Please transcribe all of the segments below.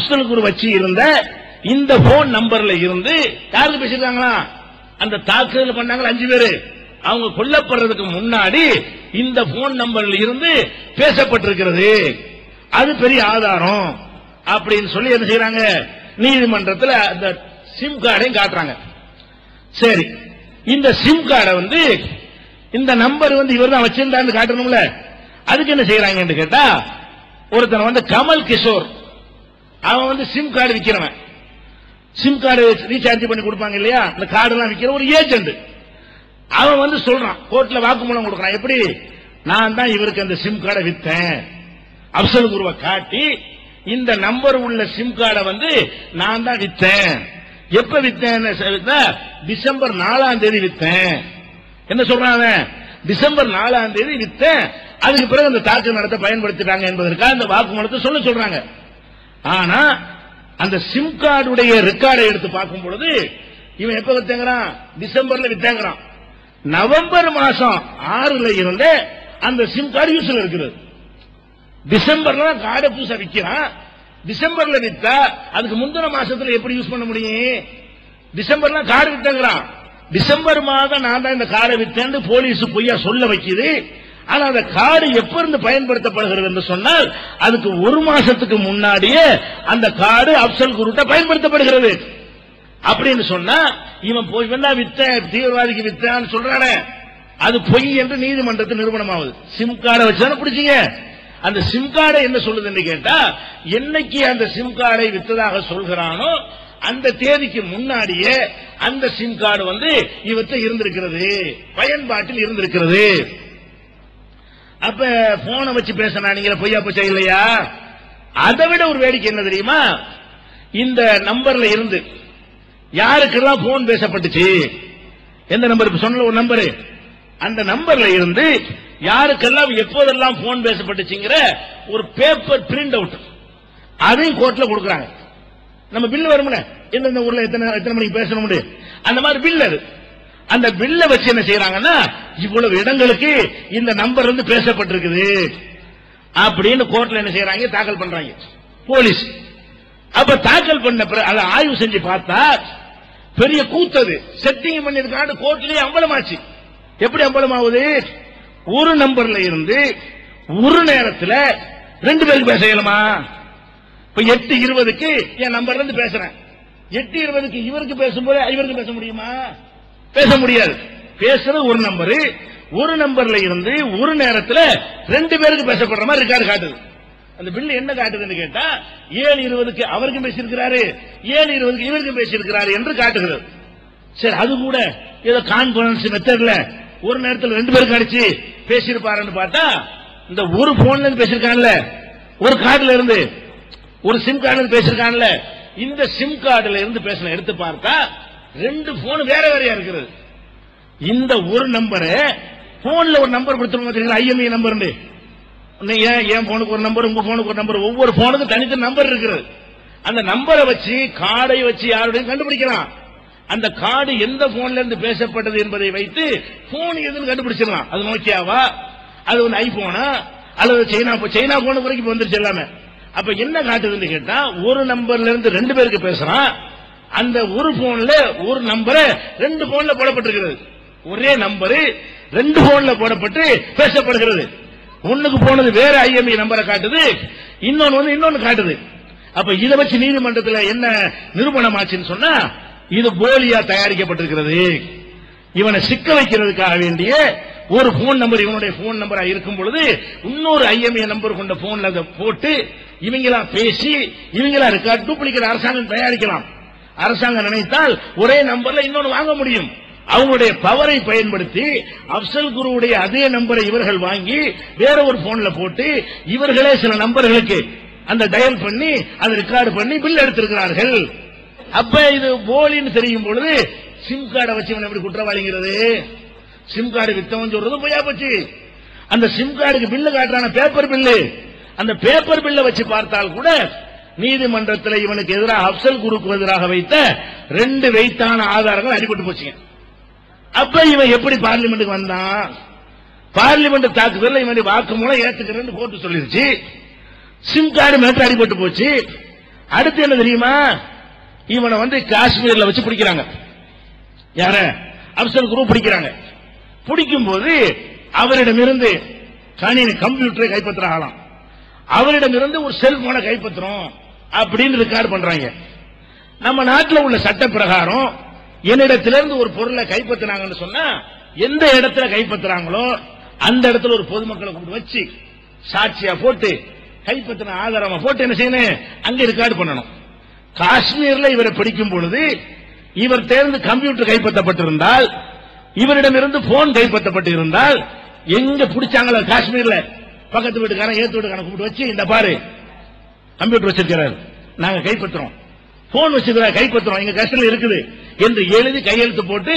அப்சல் குரு வச்சு இருந்த இந்த போன் நம்பர்ல இருந்து யாருக்கு பேசிருக்காங்களா அந்த தாக்குதல் பண்ணாங்க அஞ்சு பேரு. அவங்க கொல்லப்படுறதுக்கு முன்னாடி இந்த போன் நம்பர்ல இருந்து பேசப்பட்டிருக்கிறது. அது பெரிய ஆதாரம். அப்படின்னு சொல்லி என்ன செய்யறாங்க நீதிமன்றத்தில் அந்த சிம் கார்டையும் காட்டுறாங்க. சரி. இந்த சிம் கார்டை வந்து இந்த நம்பர் வந்து இவர் தான் வச்சிருந்தான்னு காட்டணும்ல. அதுக்கு என்ன செய்யறாங்கன்னு கேட்டா ஒருத்தன் வந்து கமல் கிஷோர் அவன் வந்து சிம் கார்டு விற்கிறவன் சிம் கார்டு ரீசார்ஜ் பண்ணி கொடுப்பாங்க இல்லையா? அந்த கார்டு எல்லாம் ஒரு ஏஜென்ட் அவன் வந்து சொல்றான் கோர்ட்ல வாக்குமூலம் கொடுக்கறான். எப்படி? நான் தான் இவருக்கு அந்த சிம் கார்டை வித்தேன். அப்சல் குருவை காட்டி இந்த நம்பர் உள்ள சிம் கார்டை வந்து நான் தான் வித்தேன். எப்ப வித்தேன் டிசம்பர் நாலாம் தேதி வித்தேன். என்ன சொல்றான் அவன்? டிசம்பர் நாலாம் தேதி வித்தேன். அதுக்கு பிறகு அந்த தாக்கு நடத்த பயன்படுத்திட்டாங்க என்பதற்காக அந்த வாக்குமூலத்தை சொல்ல சொல்றாங்க. ஆனா அந்த சிம் கார்டுடைய ரெக்கார்டை எடுத்து பார்க்கும் பொழுது இவன் எப்ப வித்தாங்கிறான் டிசம்பர்ல வித்தாங்கிறான் நவம்பர் மாசம் ஆறுல இருந்த அந்த சிம் கார்டு யூஸ்ல இருக்குது. டிசம்பர்ல கார்டை புதுசா விற்கிறான் டிசம்பர்ல வித்தா அதுக்கு முந்தின மாசத்துல எப்படி யூஸ் பண்ண முடியும்? டிசம்பர்ல கார்டு வித்தேங்கிறான். டிசம்பர் மாதம் நான் தான் இந்த காரை வித்தேன்னு போலீஸ் பொய்யா சொல்ல வைக்குது. ஆனா அந்த கார்டு எப்ப இருந்து பயன்படுத்தப்படுகிறது என்று சொன்னால் அதுக்கு ஒரு மாசத்துக்கு முன்னாடியே அந்த கார்டு அப்சல் குருட்ட பயன்படுத்தப்படுகிறது. அப்படின்னு சொன்னா இவன் போய் வேணா வித்த தீவிரவாதிக்கு வித்தான்னு சொல்றானே. அது பொய் என்று நீதிமன்றத்தில் நிரூபணமாகுது சிம் கார்டை வச்சுதானே பிடிச்சீங்க? அந்த சிம் கார்டை என்ன சொல்லுதுன்னு கேட்டா என்னைக்கு அந்த சிம் கார்டை வித்ததாக சொல்கிறானோ அந்த தேதிக்கு முன்னாடியே அந்த சிம் கார்டு வந்து இவற்றை இருந்திருக்கிறது. பயன்பாட்டில் இருந்திருக்கிறது. அப்ப போனை வச்சு பேசினா நீங்க பொய்யா போச்சா இல்லையா? அதை விட ஒரு வேடிக்கை என்ன தெரியுமா? இந்த நம்பர்ல இருந்து யாருக்கெல்லாம் போன் பேசப்பட்டுச்சு? எந்த நம்பர்? சொன்ன ஒரு நம்பரு. அந்த நம்பர்ல இருந்து யாருக்கெல்லாம் எப்போதெல்லாம் போன் பேசப்பட்டுச்சுங்கிற ஒரு பேப்பர் பிரிண்ட் அவுட் அதையும் கோர்ட்ல கொடுக்குறாங்க. நம்ம பில் வரும்ல? எந்தெந்த ஊர்ல எத்தனை எத்தனை மணிக்கு பேசணும் அந்த மாதிரி பில் அது. அந்த பில்ல வச்சு என்ன செய்யறாங்கன்னா இவ்வளவு இடங்களுக்கு இந்த நம்பர் வந்து பேசப்பட்டிருக்குது. அப்படின்னு கோர்ட்ல என்ன செய்யறாங்க தாக்கல் பண்றாங்க. போலீஸ். அப்ப தாக்கல் பண்ண பிறகு அதை ஆய்வு செஞ்சு பார்த்தா பெரிய கூத்தது. செட்டிங் பண்ணிருக்காண்டு கோர்ட்லயே அம்பலமாச்சு. எப்படி அம்பலமாகுது? ஒரு நம்பர்ல இருந்து ஒரு நேரத்தில் ரெண்டு பேருக்கு பேச இயலுமா? இப்ப எட்டு இருபதுக்கு என் நம்பர்ல இருந்து பேசுறேன். எட்டு இருபதுக்கு இவருக்கு பேசும்போது இவருக்கு பேச முடியுமா? பேச முடியாது. பேசுறது ஒரு நம்பரு ஒரு நம்பர்ல இருந்து ஒரு நேரத்தில் ரெண்டு பேருக்கு பேசப்படுற மாதிரி ரெக்கார்டு காட்டுது. அந்த பில்லு என்ன காட்டுதுன்னு கேட்டா ஏழு இருபதுக்கு அவருக்கும் பேசியிருக்கிறாரு ஏழு இருபதுக்கு இவருக்கும் பேசியிருக்கிறாரு என்று காட்டுகிறது. சரி அது கூட ஏதோ கான்பரன்ஸ் மெத்தட்ல ஒரு நேரத்தில் ரெண்டு பேருக்கு அடிச்சு பேசியிருப்பாருன்னு பார்த்தா இந்த ஒரு போன்ல இருந்து பேசியிருக்கான்ல ஒரு கார்டுல இருந்து ஒரு சிம் கார்டுல பேசியிருக்கான்ல இந்த சிம் கார்டுல இருந்து பேசின எடுத்து பார்த்தா ரெண்டு போன் வேற வேறையா இருக்கிறது இந்த ஒரு நம்பரு போன்ல ஒரு நம்பர் கொடுத்துருவோம் ஐஎம்ஐ நம்பர் ஏன் என் போனுக்கு ஒரு நம்பர் உங்க போனுக்கு ஒரு நம்பர் ஒவ்வொரு போனுக்கும் தனித்தனி நம்பர் இருக்கிறது அந்த நம்பரை வச்சு கார்டை வச்சு யாருடையும் கண்டுபிடிக்கலாம். அந்த கார்டு எந்த போன்ல இருந்து பேசப்பட்டது என்பதை வைத்து போன் எதுன்னு கண்டுபிடிச்சிடலாம். அது நோக்கியாவா? அது ஒன்று ஐபோனா அல்லது சைனா சைனா போன் வரைக்கும் வந்துருச்சு எல்லாமே. அப்ப என்ன காட்டுதுன்னு கேட்டா ஒரு நம்பர்ல இருந்து ரெண்டு பேருக்கு பேசுறான். அந்த ஒரு போன்ல ஒரு நம்பரை ரெண்டு போன்ல போடப்பட்டிருக்கிறது. ஒரே நம்பரு ரெண்டு போன்ல போடப்பட்டு பேசப்படுகிறது. ஒண்ணுக்கு போனது வேற ஐஎம்இ நம்பரை காட்டுது. இன்னொன்னு வந்து இன்னொன்னு காட்டுது. அப்ப இதை வச்சு நீதிமன்றத்தில் என்ன நிரூபணம் ஆச்சுன்னு சொன்னா இது போலியா தயாரிக்கப்பட்டிருக்கிறது. இவனை சிக்க வைக்கிறதுக்காக வேண்டிய ஒரு போன் நம்பர் இவனுடைய போன் நம்பரா இருக்கும் பொழுது இன்னொரு ஐஎம்ஏ நம்பர் கொண்ட போன்ல அதை போட்டு இவங்களா பேசி இவங்களா ரெக்கார்ட் டூப்ளிகேட் அரசாங்கம் தயாரிக்கலாம். அரசாங்கம் நினைத்தால் ஒரே நம்பர்ல இன்னொன்று வாங்க முடியும். அவங்களுடைய பவரை பயன்படுத்தி அப்சல் குருவுடைய அதே நம்பரை இவர்கள் வாங்கி வேற ஒரு போன்ல போட்டு இவர்களே சில நம்பர்களுக்கு அந்த டயல் பண்ணி அதை ரெக்கார்டு பண்ணி பில் எடுத்திருக்கிறார்கள். அப்ப இது போலின்னு தெரியும் பொழுது சிம் கார்டை வச்சு இவன் எப்படி குற்றவாளிங்கிறது? சிம் கார்டு வித்தவன் சொல்றது பொய்யா போச்சு. அந்த சிம் கார்டுக்கு பில்லு காட்டுறான பேப்பர் பில்லு அந்த பேப்பர் பில்லை வச்சு பார்த்தால் கூட நீதிமன்றத்தில் இவனுக்கு எதிராக அப்சல் குருக்கு எதிராக வைத்த ரெண்டு வெயிட்டான ஆதாரங்கள் அடிபட்டு போச்சுங்க. அப்ப இவன் எப்படி பார்லிமெண்ட்டுக்கு வந்தான்? பார்லிமெண்ட் தாக்குதல் இவன் வாக்கு மூலம் ஏத்துக்கிறேன்னு போட்டு சொல்லிருச்சு. சிம் கார்டு மேட்டர் அடிபட்டு போச்சு. அடுத்து என்ன தெரியுமா? இவனை வந்து காஷ்மீர்ல வச்சு பிடிக்கிறாங்க. யார? அப்சல் குரு பிடிக்கிறாங்க. பிடிக்கும் போது அவரிடமிருந்து கணினி கம்ப்யூட்டரை கைப்பற்றுறாங்களாம். அவரிடமிருந்து ஒரு செல்போனை கைப்பற்றுறோம். அப்படின்னு ரெக்கார்ட் பண்றாங்க. நம்ம நாட்டில் உள்ள சட்ட பிரகாரம் என்னிடத்திலிருந்து ஒரு பொருளை கைப்பற்றினாங்கன்னு சொன்னா எந்த இடத்துல கைப்பற்றுறாங்களோ அந்த இடத்துல ஒரு பொதுமக்களை கொண்டு வச்சு சாட்சியா போட்டு கைப்பற்றின ஆதாரமா போட்டு என்ன செய்யணும்? அங்க ரெக்கார்டு பண்ணணும். காஷ்மீர்ல இவரை பிடிக்கும் பொழுது இவர் தேர்ந்து கம்ப்யூட்டர் கைப்பற்றப்பட்டிருந்தால் இவரிடமிருந்து போன் கைப்பற்றப்பட்டு இருந்தால் எங்க பிடிச்சாங்களோ காஷ்மீர்ல? பக்கத்து வீட்டுக்காரன் ஏத்து வீட்டுக்காரன் கூப்பிட்டு வச்சு இந்த பாரு கம்ப்யூட்டர் வச்சிருக்கிறார். நாங்க கைப்பற்றுறோம். போன் வச்சிருக்கிறார் கைப்பற்றுறோம். எங்க கஷ்டம் இருக்குது என்று எழுதி கையெழுத்து போட்டு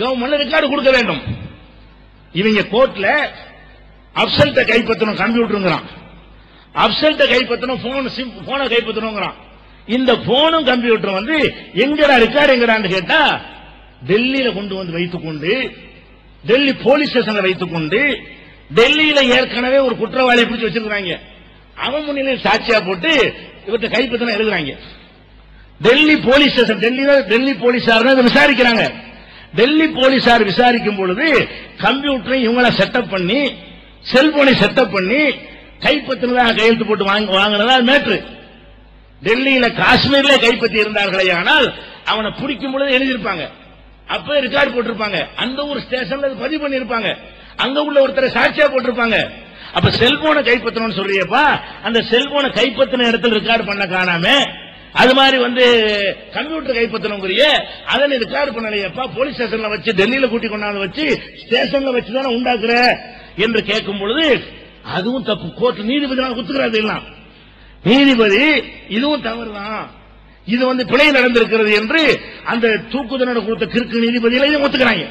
கவர்மெண்ட் ரெக்கார்டு கொடுக்க வேண்டும். இவங்க கோர்ட்ல அப்சல்ட்ட கைப்பற்றணும் கம்ப்யூட்டருங்கிறான் அப்சல்ட்ட கைப்பற்றணும் போன் சிம் போனை கைப்பற்றணுங்கிறான். இந்த போனும் கம்ப்யூட்டரும் வந்து எங்கடா ரெக்கார்டு எங்கடான்னு கேட்டா டெல்லியில கொண்டு வந்து வைத்துக்கொண்டு டெல்லி போலீஸ் ஸ்டேஷன்ல வைத்துக்கொண்டு டெல்லியில ஏற்கனவே ஒரு குற்றவாளி பிடிச்சு வச்சிருக்கிறாங்க. அவன் முன்னிலையில் சாட்சியா போட்டு இவர்கிட்ட கைப்பற்றின எழுதுறாங்க. டெல்லி போலீஸ் ஸ்டேஷன் டெல்லி டெல்லி போலீசார் விசாரிக்கிறாங்க. டெல்லி போலீசார் விசாரிக்கும் பொழுது கம்ப்யூட்டரை இவங்கள செட்டப் பண்ணி செல்போனை செட்டப் பண்ணி கைப்பற்றினதா கையெழுத்து போட்டு வாங்கினதா மேட்ரு. டெல்லியில காஷ்மீர்ல கைப்பற்றி இருந்தார்களே ஆனால் அவனை பிடிக்கும் பொழுது எழுதியிருப்பாங்க. அப்ப ரெக்கார்டு போட்டிருப்பாங்க. அந்த ஒரு ஸ்டேஷன்ல பதிவு பண்ணிருப்பாங்க அங்க உள்ள ஒருத்தரை சாட்சியா போட்டிருப்பாங்க. அப்ப செல்போனை கைப்பற்றணும்னு சொல்றியப்பா. அந்த செல்போனை கைப்பற்றின இடத்துல ரெக்கார்டு பண்ண காணாம அது மாதிரி வந்து கம்ப்யூட்டர் கைப்பற்றணுங்கிறிய அதை நீ ரெக்கார்டு பண்ணலையப்பா. போலீஸ் ஸ்டேஷன்ல வச்சு டெல்லியில கூட்டி கொண்டாந்து வச்சு ஸ்டேஷன்ல வச்சு தானே உண்டாக்குற? என்று கேட்கும் பொழுது அதுவும் தப்பு. கோர்ட் நீதிபதி குத்துக்கிறாரு எல்லாம். நீதிபதி இதுவும் தவறு தான் இது வந்து பிழை நடந்திருக்கிறது என்று அந்த தூக்கு தண்டனை கொடுத்த கிறுக்கு நீதிபதியில இதை ஒத்துக்கிறாங்க.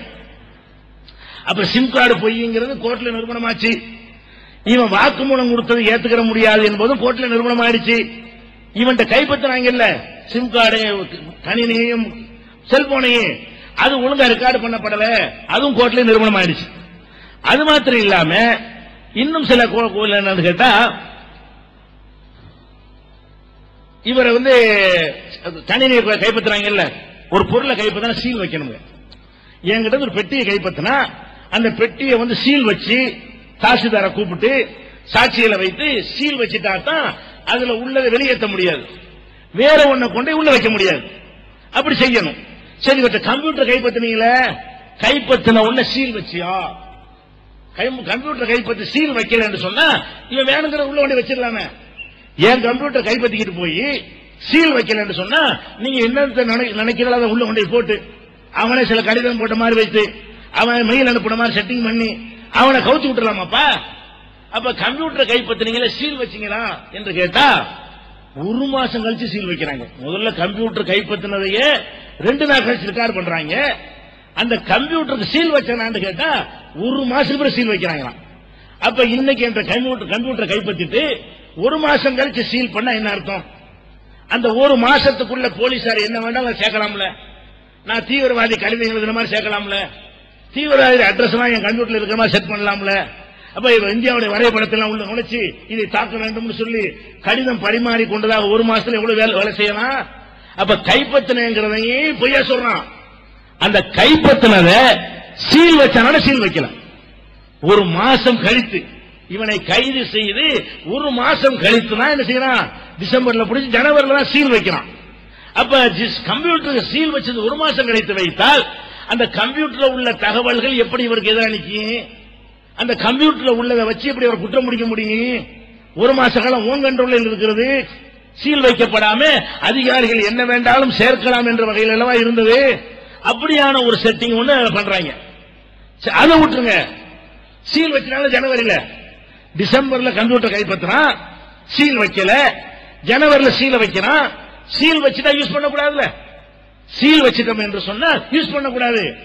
அப்ப சிம் கார்டு பொய்ங்கிறது கோர்ட்ல நிறுவனமாச்சு இவன் வாக்குமூலம் கொடுத்தது ஏத்துக்கிற முடியாது என்பதும் கோர்ட்ல நிறுவனம் ஆயிடுச்சு இவன்கிட்ட கைப்பற்றினாங்கல்ல சிம் கார்டு கணினியையும் செல்போனையும் அது ஒழுங்கா ரெக்கார்டு பண்ணப்படல. அதுவும் கோர்ட்ல நிறுவனம் ஆயிடுச்சு அது மாத்திரம் இல்லாம இன்னும் சில கோ- கோவில் என்னன்னு கேட்டா இவரை வந்து கணினி கைப்பற்றுறாங்கல்ல ஒரு பொருளை கைப்பற்றினா சீல் வைக்கணுங்க. என்கிட்ட ஒரு பெட்டியை கைப்பற்றினா அந்த பெட்டியை வந்து சீல் வச்சு தாசில்தாரை கூப்பிட்டு சாட்சிகளை வைத்து சீல் வச்சுட்டா தான் அதுல உள்ளதை வெளியேற்ற முடியாது. வேற ஒண்ணை கொண்டு உள்ள வைக்க முடியாது. அப்படி செய்யணும். சரி இவற்றை கம்ப்யூட்டர் கைப்பற்றினீங்களே கைப்பற்றின உடனே சீல் வச்சியா? கை- கம்ப்யூட்டர் கைப்பற்றி சீல் வைக்கல என்று சொன்னா இவன் வேணுங்கிற உள்ள கொண்டு வச்சிடலாமே. என் கம்ப்யூட்டர் கைப்பற்றிக்கிட்டு போய் சீல் வைக்கல என்று சொன்னா நீங்க என்ன நினைக்கிறதோ அதை உள்ள கொண்டு போய் போட்டு அவனே சில கடிதம் போட்ட மாதிரி வைத்து அவன் மெயில் அனுப்புன மாதிரி செட்டிங் பண்ணி அவனை கவுத்து விட்டுலாமாப்பா அப்ப கம்ப்யூட்டரை கைப்பற்றினீங்களே சீல் வச்சீங்களா என்று கேட்டா ஒரு மாசம் கழிச்சு சீல் வைக்கிறாங்க. முதல்ல கம்ப்யூட்டர் கைப்பற்றினதையே ரெண்டு நாள் கழிச்சு ரிக்கார் பண்றாங்க. அந்த கம்ப்யூட்டருக்கு சீல் வச்சானான்னு கேட்டா ஒரு மாசத்துக்கு பிறகு சீல் வைக்கிறாங்களாம். அப்ப இன்னைக்கு என்ற கம்ப்யூட்டர் கம்ப்யூட்டரை கைப்பற்றிட்டு ஒரு மாசம் கழிச்சு சீல் பண்ணா என்ன அர்த்தம்? அந்த ஒரு மாசத்துக்குள்ள போலீசார் என்ன வேண்டாம் சேர்க்கலாம்ல? நான் தீவிரவாதி கடிதம் எழுதுன மாதிரி சேர்க்கலாம்ல? தீவிரவாதி அட்ரஸ் எல்லாம் என் கம்ப்யூட்டர்ல இருக்கிற மாதிரி செட் பண்ணலாம்ல. அப்ப இந்தியாவுடைய வரைபடத்தெல்லாம் உள்ள நுழைச்சு இதை தாக்க வேண்டும்னு சொல்லி கடிதம் பரிமாறி கொண்டதாக ஒரு மாசத்துல எவ்வளவு வேலை வேலை செய்யலாம்? அப்ப கைப்பற்றினங்கிறதையே பொய்யா சொல்றான். அந்த கைப்பற்றினத சீல் வச்சான சீல் வைக்கலாம் ஒரு மாசம் கழித்து இவனை கைது செய்து ஒரு மாசம் கழித்து தான் என்ன செய்யறான்? டிசம்பர்ல பிடிச்சி ஜனவரில தான் சீல் வைக்கிறான். அப்ப கம்ப்யூட்டருக்கு சீல் வச்சது ஒரு மாசம் கழித்து வைத்தால் அந்த கம்ப்யூட்டர்ல உள்ள தகவல்கள் எப்படி இவருக்கு எதிரானிக்கு அந்த கம்ப்யூட்டர்ல உள்ளதை வச்சு எப்படி அவர் குற்றம் முடிக்க முடியும்? ஒரு மாச காலம் ஓன் கண்ட்ரோல் இருக்கிறது சீல் வைக்கப்படாம அதிகாரிகள் என்ன வேண்டாலும் சேர்க்கலாம் என்ற வகையில் அல்லவா இருந்தது? அப்படியான ஒரு செட்டிங் ஒண்ணு பண்றாங்க. அதை விட்டுருங்க. சீல் வச்சனால ஜனவரியில. டிசம்பர்ல கம்ப்யூட்டர் கைப்பற்றான் சீல் வைக்கல. ஜனவரில சீல வைக்கிறான் சீல் வச்சுட்டா யூஸ் பண்ணக்கூடாதுல்ல. சீல் வச்சிட்டோம் என்று சொன்னால் யூஸ் பண்ணக்கூடாது.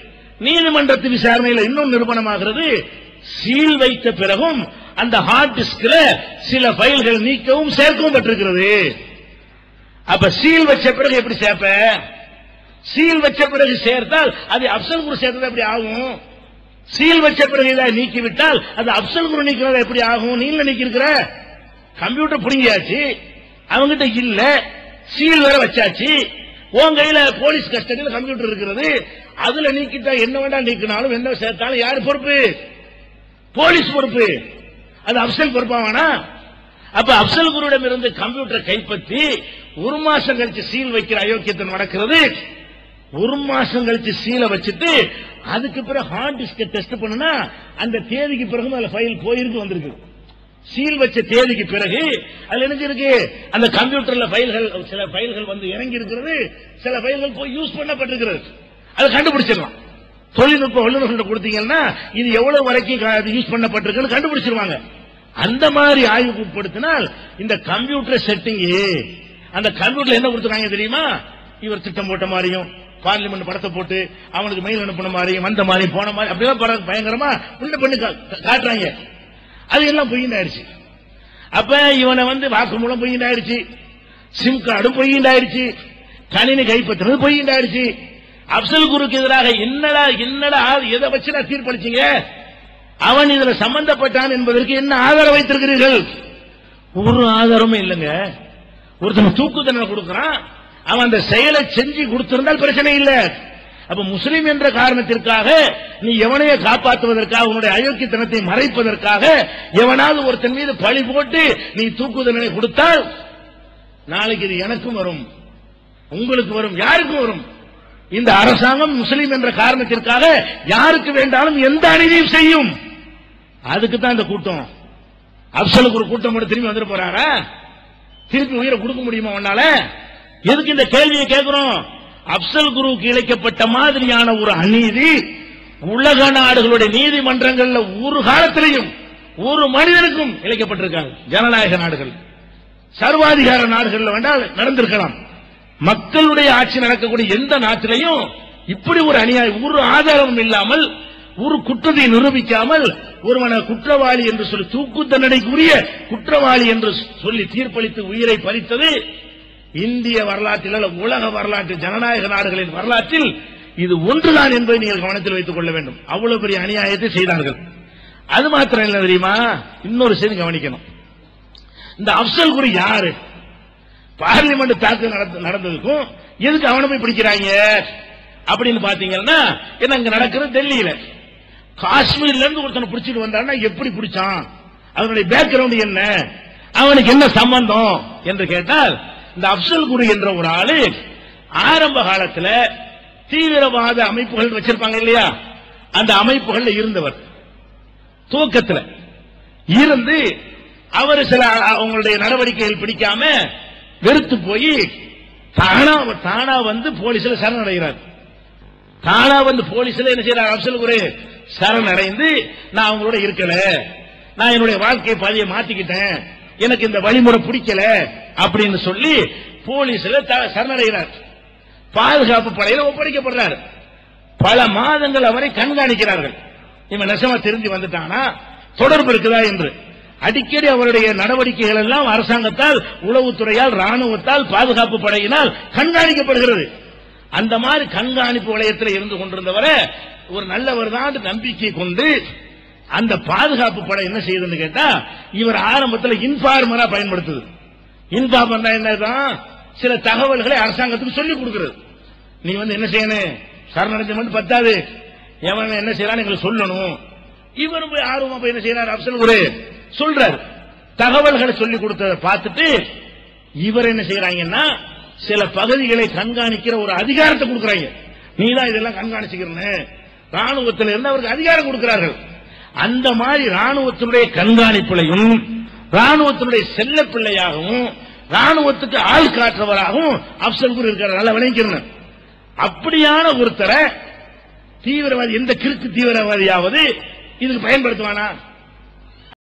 நீதிமன்றத்து விசாரணையில் இன்னும் நிரூபணமாகிறது. சீல் வைத்த பிறகும் அந்த ஹார்ட் டிஸ்க்ல சில பைல்கள் நீக்கவும் சேர்க்கவும் பட்டிருக்கிறது. அப்ப சீல் வச்ச பிறகு எப்படி சேர்ப்ப? சீல் வச்ச பிறகு சேர்த்தால் அது அப்சல் குரு சேர்த்தது எப்படி ஆகும்? சீல் வச்ச பிறகு இதை நீக்கிவிட்டால் அது அப்சல் குரு நீக்கிறது எப்படி ஆகும்? நீல நீக்கி இருக்கிற கம்ப்யூட்டர் புடுங்கியாச்சு. அவங்கிட்ட இல்ல. சீல் வேற வச்சாச்சு. உன் கையில போலீஸ் கஸ்டடியில் கம்ப்யூட்டர் இருக்கிறது. அதுல நீக்கிட்டா என்ன வேண்டாம் நீக்கினாலும் என்ன சேர்த்தாலும் யார் பொறுப்பு? போலீஸ் பொறுப்பு. அது அப்சல் பொறுப்பா வேணா அப்ப அப்சல் குருவிடம் இருந்து கம்ப்யூட்டரை கைப்பற்றி ஒரு மாசம் கழிச்சு சீல் வைக்கிற அயோக்கியத்தன் நடக்கிறது. ஒரு மாசம் கழிச்சு சீலை வச்சுட்டு அதுக்கு பிறகு ஹார்ட் டிஸ்க டெஸ்ட் பண்ணுனா அந்த தேதிக்கு பிறகு அதுல ஃபைல் போயிருக்கு வந்திருக்கு. சீல் வச்ச தேதிக்கு பிறகு அதுல என்ன இருக்கு? அந்த கம்ப்யூட்டர்ல ஃபைல்கள் சில ஃபைல்கள் வந்து இறங்கி இருக்கிறது சில ஃபைல்கள் போய் யூஸ் பண்ணப்பட்டிருக்கிறது. அதை கண்டுபிடிச்சிடலாம். தொழில்நுட்ப வல்லுநர்கள் கொடுத்தீங்கன்னா இது எவ்வளவு வரைக்கும் யூஸ் பண்ணப்பட்டிருக்குன்னு கண்டுபிடிச்சிருவாங்க. அந்த மாதிரி ஆய்வுக்கு உட்படுத்தினால் இந்த கம்ப்யூட்டர் செட்டிங் அந்த கம்ப்யூட்டர்ல என்ன கொடுத்துருக்காங்க தெரியுமா? இவர் திட்டம் போட்ட மாதிரியும் பார்லிமெண்ட் படத்தை போட்டு அவனுக்கு மெயில் அனுப்பின மாதிரியும் வந்த மாதிரி போன மாதிரி அப்படியே பயங்கரமா பண்ணி கா- காட்டுறாங்க. அது எல்லாம் பொய்யினாயிருச்சு அப்ப இவனை வந்து வாக்குமூலம் பொய்யினாயிருச்சு சிம் கார்டும் பொய்யினாயிருச்சு கணினி கைப்பற்றுறது பொய்யினாயிருச்சு அப்சல் குருக்கு எதிராக என்னடா என்னடா எதை வச்சு நான் தீர்ப்பளிச்சீங்க அவன் இதுல சம்பந்தப்பட்டான் என்பதற்கு என்ன ஆதாரம் வைத்திருக்கிறீர்கள்? ஒரு ஆதாரமும் இல்லைங்க. ஒருத்தன் தூக்கு தண்டனை கொடுக்கறான். அவன் அந்த செயலை செஞ்சு கொடுத்திருந்தால் பிரச்சனை இல்லை. அப்ப முஸ்லீம் என்ற காரணத்திற்காக நீ எவனைய காப்பாற்றுவதற்காக உன்னுடைய அயோக்கியத்தனத்தை மறைப்பதற்காக எவனாவது ஒருத்தன் மீது பழி போட்டு நீ தூக்கு தண்டனை கொடுத்தால் நாளைக்கு இது எனக்கும் வரும் உங்களுக்கு வரும் யாருக்கும் வரும்? இந்த அரசாங்கம் முஸ்லீம் என்ற காரணத்திற்காக யாருக்கு வேண்டாலும் எந்த அநீதியும் செய்யும். அதுக்கு தான் இந்த கூட்டம். அப்சலுக்கு ஒரு கூட்டம் மட்டும் திரும்பி வந்துட்டு போறாரா? திருப்பி உயிரை கொடுக்க முடியுமா உன்னால? எதுக்கு இந்த கேள்வியை கேட்கிறோம்? அப்சல் குருவுக்கு இழைக்கப்பட்ட மாதிரியான ஒரு அநீதி உலக நாடுகளுடைய நீதிமன்றங்கள்ல ஒரு காலத்திலையும் ஒரு மனிதனுக்கும் இழைக்கப்பட்டிருக்காங்க ஜனநாயக நாடுகள் சர்வாதிகார நாடுகள்ல வேண்டால் நடந்திருக்கலாம். மக்களுடைய ஆட்சி நடக்கக்கூடிய எந்த நாட்டிலையும் இப்படி ஒரு அநியாயம் ஒரு ஆதாரமும் இல்லாமல் ஒரு குற்றத்தை நிரூபிக்காமல் ஒருவனை குற்றவாளி என்று சொல்லி தூக்கு தண்டனைக்குரிய குற்றவாளி என்று சொல்லி தீர்ப்பளித்து உயிரை பறித்தது இந்திய வரலாற்றில் அல்ல உலக வரலாற்று ஜனநாயக நாடுகளின் வரலாற்றில் இது ஒன்றுதான் என்பதை நீங்கள் கவனத்தில் வைத்துக் கொள்ள வேண்டும். அவ்வளவு பெரிய அநியாயத்தை செய்தார்கள். அது மாத்திரம் இல்லை தெரியுமா? இன்னொரு செய்தி கவனிக்கணும். இந்த அப்சல் குரு யாரு? பார்லிமெண்ட் தாக்கு நடந்ததுக்கும் எதுக்கு அவனை போய் பிடிக்கிறாங்க? அப்படின்னு பாத்தீங்கன்னா என்ன அங்க நடக்கிறது டெல்லியில. காஷ்மீர்ல இருந்து ஒருத்தனை பிடிச்சிட்டு வந்தான்னா எப்படி பிடிச்சான்? அவனுடைய பேக்ரவுண்ட் என்ன? அவனுக்கு என்ன சம்பந்தம்? என்று கேட்டால் இந்த அப்சல் குரு என்ற ஒரு ஆளு ஆரம்ப காலத்துல தீவிரவாத அமைப்புகள் வச்சிருப்பாங்க இல்லையா? அந்த அமைப்புகள்ல இருந்தவர். துவக்கத்துல. இருந்து அவர் சில அவங்களுடைய நடவடிக்கைகள் பிடிக்காம வெறுத்து போய் தானா தானா வந்து போலீஸ்ல சரணடைகிறார். தானா வந்து போலீஸ்ல என்ன செய்யறார் அப்சல் குரு? சரணடைந்து நான் அவங்களோட இருக்கல. நான் என்னுடைய வாழ்க்கை பாதையை மாத்திக்கிட்டேன். எனக்கு இந்த வழிமுறை பிடிக்கல. அப்படின்னு சொல்லி போலீஸ்ல த- சரணடைகிறார். பாதுகாப்பு படையில ஒப்படைக்கப்படுறாரு. பல மாதங்கள் அவரை கண்காணிக்கிறார்கள். இவன் நெசமா திருந்தி வந்துட்டானா? தொடர்பு இருக்குதா என்று. அடிக்கடி அவருடைய நடவடிக்கைகள் எல்லாம் அரசாங்கத்தால் உளவுத்துறையால் ராணுவத்தால் பாதுகாப்பு படையினால் கண்காணிக்கப்படுகிறது. அந்த மாதிரி கண்காணிப்பு வளையத்தில் இருந்து கொண்டிருந்தவரை ஒரு நல்லவர் தான் நம்பிக்கை கொண்டு அந்த பாதுகாப்பு படை என்ன செய்யுதுன்னு கேட்டா இவர் ஆரம்பத்தில் இன்ஃபார்மரா பயன்படுத்துது. இன்ஃபார்மர் என்னதான்? சில தகவல்களை அரசாங்கத்துக்கு சொல்லிக் கொடுக்கிறது. நீ வந்து என்ன செய்யணும் சரணடைஞ்ச மட்டும் பத்தாது. எவன் என்ன செய்யறான்னு எங்களுக்கு சொல்லணும். இவரும் போய் ஆர்வமா போய் என்ன செய்யறாரு? அப்சல் ஒரு சொல்றாரு. தகவல்களை சொல்லி கொடுத்ததை பார்த்துட்டு இவர் என்ன செய்யறாங்கன்னா சில பகுதிகளை கண்காணிக்கிற ஒரு அதிகாரத்தை கொடுக்கறாங்க. நீ தான் இதெல்லாம் கண்காணிச்சுக்கிறன்னு. ராணுவத்தில் இருந்து அவருக்கு அதிகாரம் கொடுக்கிறார்கள். அந்த மாதிரி ராணுவத்தினுடைய கண்காணிப்புலையும் ராணுவத்தினுடைய செல்ல பிள்ளையாகவும் ராணுவத்துக்கு ஆள் காட்டுறவராகவும் அப்சல் குரு இருக்கிற நல்லா விளங்கிக்கிறேன் அப்படியான ஒருத்தரை தீவிரவாதி எந்த கிறுக்கு தீவிரவாதியாவது இதுக்கு பயன்படுத்துவானா?